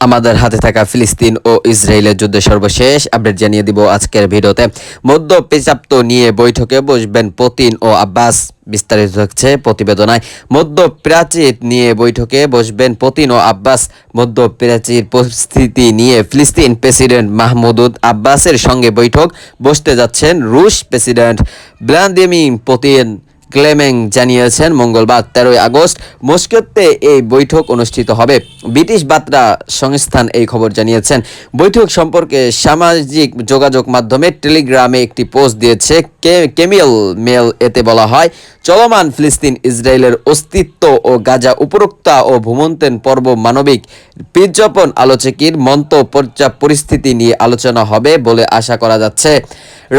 আমাদের হাতে থাকা ফিলিস্তিন ও ইসরায়েলের যুদ্ধের সর্বশেষ আপডেট জানিয়ে দিব আজকের ভিডিওতে। মধ্য পেচাপ্ত নিয়ে বৈঠকে বসবেন পতিন ও আব্বাস। বিস্তারিত হচ্ছে প্রতিবেদনায়। মধ্য প্রাচীর নিয়ে বৈঠকে বসবেন পতিন ও আব্বাস। মধ্য প্রাচীর পরিস্থিতি নিয়ে ফিলিস্তিন প্রেসিডেন্ট মাহমুদুদ আব্বাসের সঙ্গে বৈঠক। বসতে যাচ্ছেন রুশ প্রেসিডেন্ট ভ্লাদিমির পুতিন। ক্লেমেং জানিয়েছেন, মঙ্গলবার তেরোই আগস্ট মস্কোতে এই বৈঠক অনুষ্ঠিত হবে। ব্রিটিশ বার্তা সংস্থান এই খবর জানিয়েছেন। বৈঠক সম্পর্কে সামাজিক যোগাযোগ মাধ্যমে টেলিগ্রামে একটি পোস্ট দিয়েছে, কে- কেমিল মেল এতে বলা হয় চলমান ফিলিস্তিন ইসরায়েলের অস্তিত্ব ও গাজা উপরোক্তা ও ভূমন্তেন পর্ব মানবিক বিজ্ঞাপন আলোচকির মন্ত পরিস্থিতি নিয়ে আলোচনা হবে বলে আশা করা যাচ্ছে।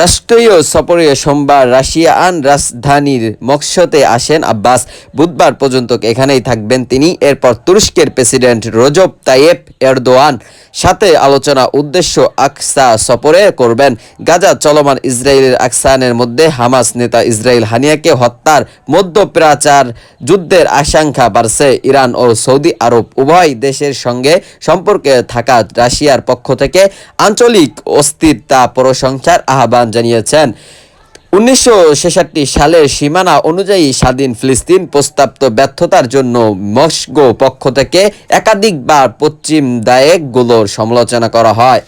রাষ্ট্রীয় সফরে সোমবার রাশিয়ান রাজধানীর মক্সতে আসেন আব্বাস। বুধবার পর্যন্ত এখানেই থাকবেন তিনি। এরপর তুরস্কের প্রেসিডেন্ট রজব তাইয়েপ এরদোয়ান সাথে আলোচনা উদ্দেশ্য আকসা সফরে করবেন। গাজা চলমান ইসরায়েলের আকসানের মধ্যে হামাস নেতা ইসরায়েল হানিয়াকে হত্যার মধ্যপ্রাচার যুদ্ধের আশঙ্কা বাড়ছে ইরান ও সৌদি আরব। উভয় দেশের সঙ্গে সম্পর্কে থাকা রাশিয়ার পক্ষ থেকে আঞ্চলিক অস্থিরতা প্রশংসার আহ্বান জানিয়েছেন। উনিশশো ছেষট্টি সালের সীমানা অনুযায়ী স্বাধীন ফিলিস্তিন প্রস্তাবিত ব্যর্থতার জন্য মস্কো পক্ষ থেকে একাধিকবার পশ্চিম দায়েকগুলোর সমালোচনা করা হয়।